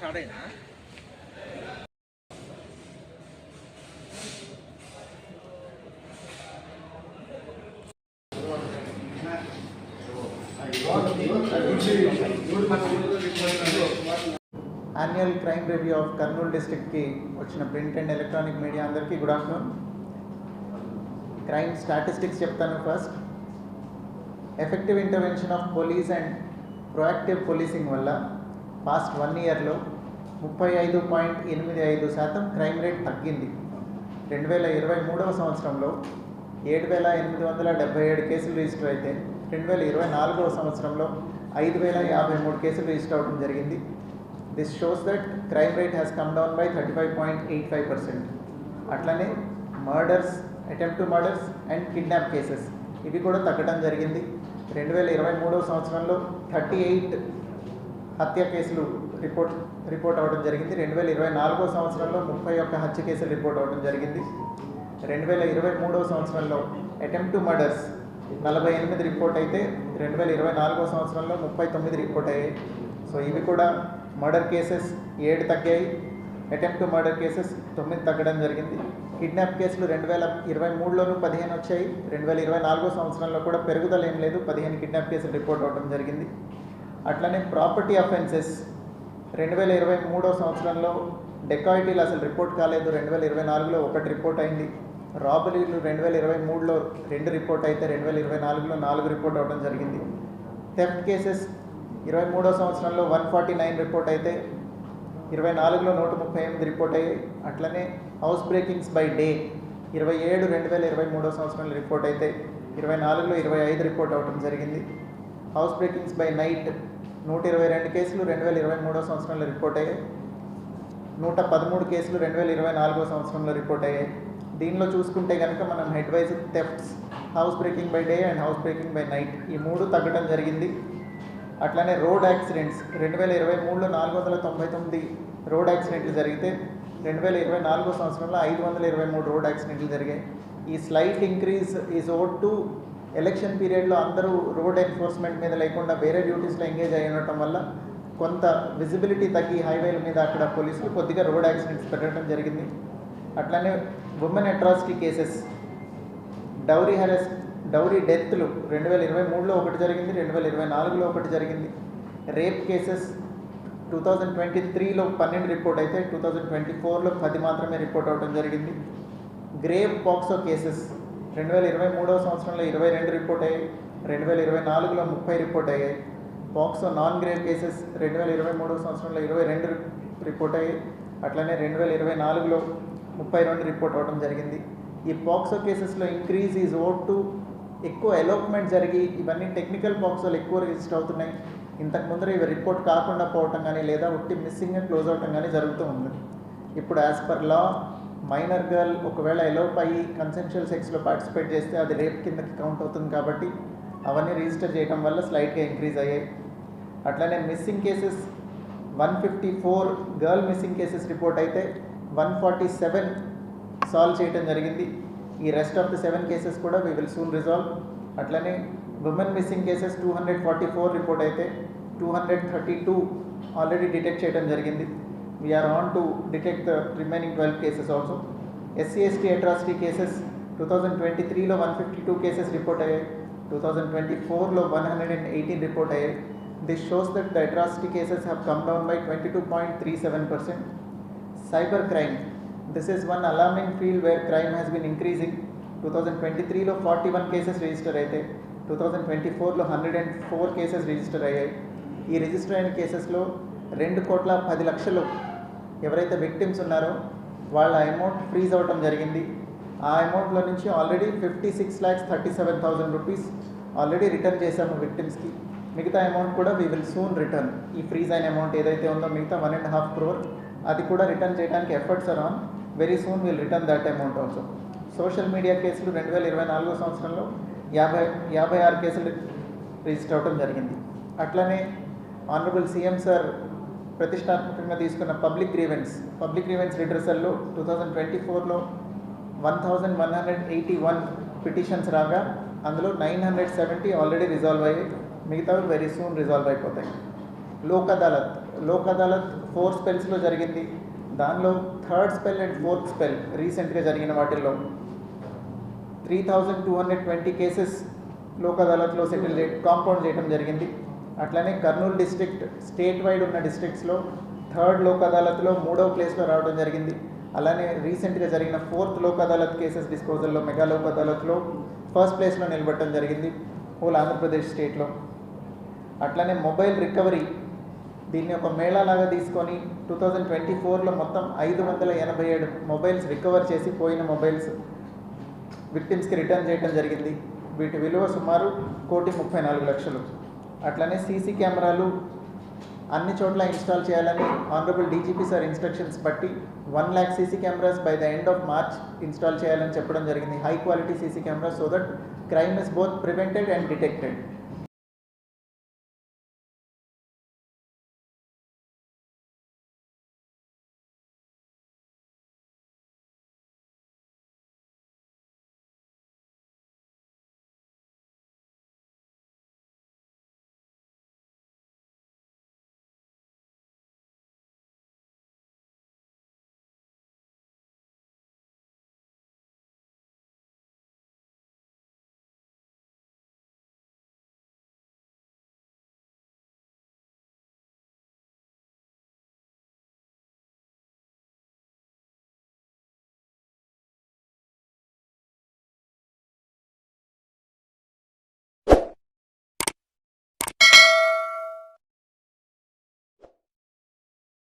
Start అయినా annual crime review of Kurnool డిస్టిక్కి వచ్చిన print and electronic media అందరికీ good afternoon crime statistics చెప్తాను first effective intervention of police and proactive policing వల్ల past one ఇయర్లో ముప్పై ఐదు పాయింట్ ఎనిమిది ఐదు శాతం క్రైమ్ రేట్ తగ్గింది. రెండు వేల ఇరవై మూడవ సంవత్సరంలో ఏడు వేల ఎనిమిది వందల డెబ్బై ఏడు కేసులు రిజిస్టర్ అయితే రెండు వేల ఇరవై నాలుగవ సంవత్సరంలో ఐదు వేల యాభై మూడు కేసులు రిజిస్టర్ అవడం జరిగింది. This shows that crime rate has come down by thirty five point eight five percent అట్లనే murders attempt to murders and kidnap cases ఇవి కూడా తగ్గడం జరిగింది. రెండు వేల ఇరవై మూడవ సంవత్సరంలో థర్టీ ఎయిట్ హత్య కేసులు రిపోర్ట్ రిపోర్ట్ అవ్వడం జరిగింది. రెండు వేల ఇరవై నాలుగో సంవత్సరంలో ముప్పై ఒక్క హత్య కేసులు రిపోర్ట్ అవ్వడం జరిగింది. రెండు వేల ఇరవై మూడో సంవత్సరంలో అటెంప్ట్ టు మర్డర్స్ నలభై ఎనిమిది రిపోర్ట్ అయితే రెండు వేల ఇరవై నాలుగో సంవత్సరంలో ముప్పై తొమ్మిది రిపోర్ట్ అయ్యాయి. సో ఇవి కూడా మర్డర్ కేసెస్ ఏడు తగ్గాయి. అటెంప్ట్ టు మర్డర్ కేసెస్ తొమ్మిది తగ్గడం జరిగింది. కిడ్నాప్ కేసులు రెండు వేల ఇరవై మూడులోనూ పదిహేను వచ్చాయి. రెండు వేల ఇరవై నాలుగో సంవత్సరంలో కూడా పెరుగుదల ఏం లేదు. పదిహేను కిడ్నాప్ కేసులు రిపోర్ట్ అవ్వడం జరిగింది. అట్లనే ప్రాపర్టీ అఫెన్సెస్ రెండు వేల ఇరవై మూడో సంవత్సరంలో డెకాయిటీలు అసలు రిపోర్ట్ కాలేదు. రెండు వేల ఇరవై నాలుగులో ఒకటి రిపోర్ట్ అయింది. రాబరీలు రెండు వేల ఇరవై మూడులో రెండు రిపోర్ట్ అయితే రెండు వేల ఇరవై నాలుగులో నాలుగు రిపోర్ట్ అవ్వడం జరిగింది. థెఫ్ట్ కేసెస్ ఇరవై మూడో సంవత్సరంలో వన్ ఫార్టీ నైన్ రిపోర్ట్ అయితే ఇరవై నాలుగులో నూట ముప్పై ఎనిమిది రిపోర్ట్ అయ్యాయి. అట్లనే హౌస్ బ్రేకింగ్స్ బై డే ఇరవై ఏడు రెండు వేల ఇరవై మూడో సంవత్సరంలో రిపోర్ట్ అయితే ఇరవై నాలుగులో ఇరవై ఐదు రిపోర్ట్ అవ్వడం జరిగింది. హౌస్ బ్రేకింగ్స్ బై నైట్ నూట ఇరవై రెండు కేసులు రెండు వేల ఇరవై మూడో సంవత్సరంలో రిపోర్ట్ అయ్యాయి. నూట పదమూడు కేసులు రెండు వేల ఇరవై నాలుగో సంవత్సరంలో రిపోర్ట్ అయ్యాయి. దీనిలో చూసుకుంటే కనుక మనం head wise thefts house breaking by day and house breaking by night ఈ మూడు తగ్గడం జరిగింది. అట్లానే రోడ్ యాక్సిడెంట్స్ రెండు వేల ఇరవై మూడులో నాలుగు వందల తొంభై తొమ్మిది రోడ్ యాక్సిడెంట్లు జరిగితే రెండు వేల ఇరవై నాలుగో సంవత్సరంలో ఐదు వందల ఇరవై మూడు రోడ్ యాక్సిడెంట్లు జరిగాయి. ఈ slight increase is owed to election పీరియడ్లో అందరూ రోడ్ ఎన్ఫోర్స్మెంట్ మీద లేకుండా వేరే డ్యూటీస్లో ఎంగేజ్ అయి ఉండటం వల్ల కొంత విజిబిలిటీ తగ్గి హైవేల మీద అక్కడ పోలీసులు కొద్దిగా రోడ్ యాక్సిడెంట్స్ పెట్టడం జరిగింది. అట్లానే women atrocity cases dowry harass dowry డెత్లు రెండు వేల ఇరవై మూడులో ఒకటి జరిగింది రెండు వేల ఇరవై నాలుగులో ఒకటి జరిగింది. Rape cases two thousand twenty త్రీలో పన్నెండు రిపోర్ట్ అయితే టూ థౌజండ్ ట్వంటీ ఫోర్లో పది మాత్రమే రిపోర్ట్ అవ్వడం జరిగింది. గ్రేవ్ పాక్సో కేసెస్ రెండు వేల ఇరవై మూడవ సంవత్సరంలో ఇరవై రెండు రిపోర్ట్ అయ్యాయి రెండు వేల ఇరవై నాలుగులో ముప్పై రిపోర్ట్ అయ్యాయి. పాక్సో నాన్ గ్రేవ్ కేసెస్ రెండు వేల ఇరవై మూడవ సంవత్సరంలో ఇరవై రెండు రిపోర్ట్ అయ్యాయి అట్లనే రెండు వేల ఇరవై నాలుగులో ముప్పై రెండు రిపోర్ట్ అవ్వడం జరిగింది. ఈ పాక్సో కేసెస్లో ఇంక్రీజ్ ఈజ్ ఓట్ టు ఎక్కువ ఎలోప్మెంట్ జరిగి ఇవన్నీ టెక్నికల్ పాక్సోలు ఎక్కువ రిజిస్టర్ అవుతున్నాయి. ఇంతకు ముందర ఇవి రిపోర్ట్ కాకుండా పోవటం కానీ లేదా ఉట్టి మిస్సింగ్ క్లోజ్ అవటం కానీ జరుగుతూ ఉంది. ఇప్పుడు as per law minor girl ఒకవేళ ఎలోప్ అయ్యి కన్సెన్షియల్ సెక్స్లో పార్టిసిపేట్ చేస్తే అది రేప్ కిందకి కౌంట్ అవుతుంది కాబట్టి అవన్నీ రిజిస్టర్ చేయడం వల్ల స్లైట్గా ఇంక్రీజ్ అయ్యాయి అట్లనే missing cases one fifty four girl missing cases report అయితే వన్ ఫార్టీ సెవెన్ సాల్వ్ చేయడం జరిగింది. ఈ rest of the seven cases కూడా వీ విల్ సూన్ రిజాల్వ్ అట్లనే women missing cases two hundred forty four report అయితే two hundred thirty two already detect చేయడం జరిగింది. We on to detect detect remaining remaining cases also also. ST atrocity cases two thousand twenty త్రీలో one fifty two cases report అయ్యాయి two లో twenty ఫోర్లో one hundred and eighteen report అయ్యాయి this shows that the atrocity cases have come down by twenty two point three seven percent cyber crime this is one alarming field where crime has been increasing two thousand twenty త్రీలో forty one cases register అయితే two thousand twenty ఫోర్లో hundred and four cases register అయ్యాయి ఈ register అయిన కేసెస్లో రెండు కోట్ల పది లక్షలు ఎవరైతే విక్టిమ్స్ ఉన్నారో వాళ్ళ అమౌంట్ ఫ్రీజ్ అవ్వటం జరిగింది. ఆ అమౌంట్లో నుంచి already fifty six lakhs thirty seven thousand rupees already return చేశాము విక్టిమ్స్కి మిగతా అమౌంట్ కూడా వీ విల్ సూన్ రిటర్న్ ఈ ఫ్రీజ్ అయిన అమౌంట్ ఏదైతే ఉందో మిగతా వన్ అండ్ హాఫ్ క్రోర్ అది కూడా రిటర్న్ చేయడానికి efforts are on very soon will return that amount also social media కేసులు రెండు వేల ఇరవై నాలుగో సంవత్సరంలో యాభై యాభై ఆరు కేసులు రిజిస్టర్ అవ్వడం జరిగింది. అట్లనే ఆనరబుల్ సీఎం సార్ ప్రతిష్టాత్మకంగా తీసుకున్న పబ్లిక్ గ్రీవెన్స్. పబ్లిక్ గ్రీవెన్స్ రిడ్రసల్లో టూ థౌజండ్ ట్వంటీ ఫోర్లో one thousand one hundred eighty one petitions రాగా అందులో nine hundred seventy already resolve అయ్యాయి. మిగతావి వెరీ సూన్ రిజాల్వ్ అయిపోతాయి. లోక్ అదాలత్. లోక్ అదాలత్ ఫోర్ స్పెల్స్లో జరిగింది. దానిలో third spell and fourth spell రీసెంట్గా జరిగిన వాటిల్లో. Three thousand two hundred twenty cases Lok అదాలత్లో settle చే కాంపౌండ్ చేయడం జరిగింది. అట్లనే కర్నూలు డిస్ట్రిక్ట్ స్టేట్ వైడ్ ఉన్న డిస్ట్రిక్ట్స్లో థర్డ్ లోక్ అదాలత్లో మూడవ ప్లేస్లో రావడం జరిగింది. అలానే రీసెంట్గా జరిగిన ఫోర్త్ లోక్ అదాలత్ కేసెస్ డిస్పోజల్లో మెగా లోక్ అదాలత్లో ఫస్ట్ ప్లేస్లో నిలబడటం జరిగింది హోల్ ఆంధ్రప్రదేశ్ స్టేట్లో. అట్లనే మొబైల్ రికవరీ దీన్ని ఒక మేళా లాగా తీసుకొని టూ థౌజండ్ ట్వంటీ ఫోర్లో మొత్తం ఐదు వందల ఎనభై ఏడు మొబైల్స్ రికవర్ చేసి పోయిన మొబైల్స్ విక్టిమ్స్కి రిటర్న్ చేయడం జరిగింది. వీటి విలువ సుమారు కోటి ముప్పై నాలుగు లక్షలు. అట్లనే సీసీ కెమెరాలు అన్ని చోట్ల ఇన్స్టాల్ చేయాలని ఆనరబుల్ డీజీపీ సార్ ఇన్స్ట్రక్షన్స్ బట్టి one lakh CC cameras by the end of March install చేయాలని చెప్పడం జరిగింది. High quality CC cameras so that crime is both prevented and detected.